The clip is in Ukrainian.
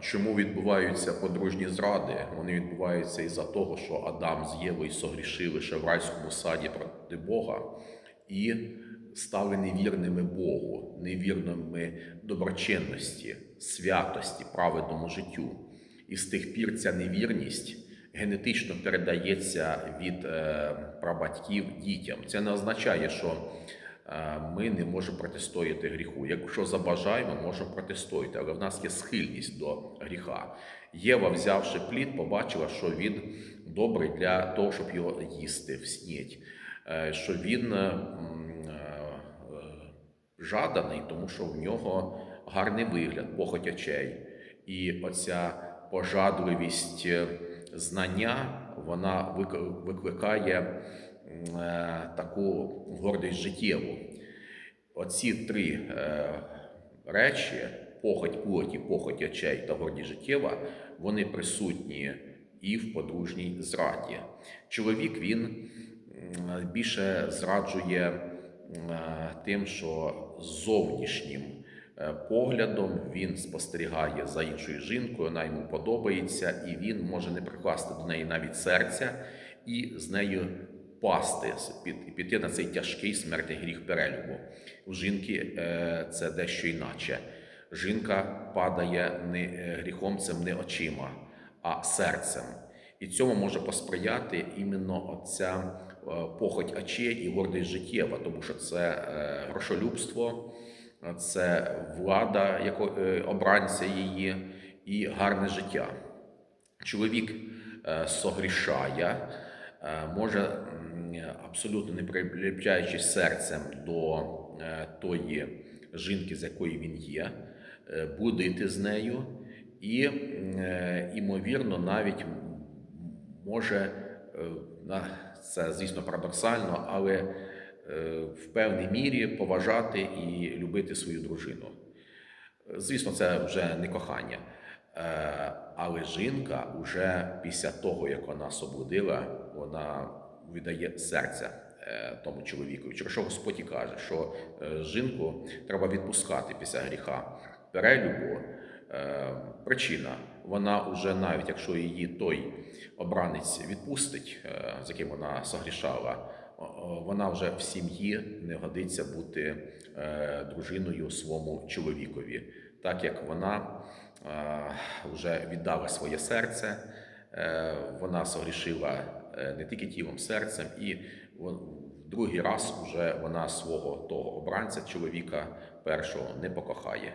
Чому відбуваються подружні зради? Вони відбуваються із-за того, що Адам з Євою согрішили ще в райському саді проти Бога і стали невірними Богу, невірними доброчинності, святості, праведному життю. І з тих пір ця невірність генетично передається від е, прабатьків дітям. Це не означає, що ми не можемо протистояти гріху. Якщо забажаємо, можемо протистояти, але в нас є схильність до гріха. Єва, взявши плід, побачила, що він добрий для того, щоб його їсти в сніть, Е, що він е, е, е, жаданий, тому що в нього гарний вигляд, похоть очей. І оця пожадливість е, знання, вона викликає е, таку гордість життєву. Оці три е, речі, похоть плоті, похоть очей та гордість життєва, вони присутні і в подружній зраді. Чоловік він більше зраджує тим, що зовнішнім е, поглядом він спостерігає за іншою жінкою, вона йому подобається, і він може не прикласти до неї навіть серця і з нею пасти, під- піти на цей тяжкий смертний гріх перелюбу. У жінки е, це дещо інакше. Жінка падає не е, гріхом цим не очима, а серцем. І цьому може посприяти іменно оця е, похоть очей і гордість життєва, тому що це грошолюбство, це влада яко, обранця її і гарне життя. Чоловік согрішає, може, абсолютно не приліпляючись серцем до е, тої жінки, з якою він є, е, будити з нею, і, е, ймовірно, навіть може, це, звісно, парадоксально, але в певній мірі поважати і любити свою дружину. Звісно, це вже не кохання. Але жінка вже після того, як вона освободила, вона віддає серця е, тому чоловікові. Через що Господь каже, що е, жінку треба відпускати після гріха. Перелюбу е, причина. Вона вже навіть якщо її той обранець відпустить, з яким вона согрішала, вона вже в сім'ї не годиться бути дружиною своєму чоловікові, так як вона вже віддала своє серце, вона согрішила не тільки тілом, серцем, і в другий раз вже вона свого того обранця, чоловіка першого не покохає.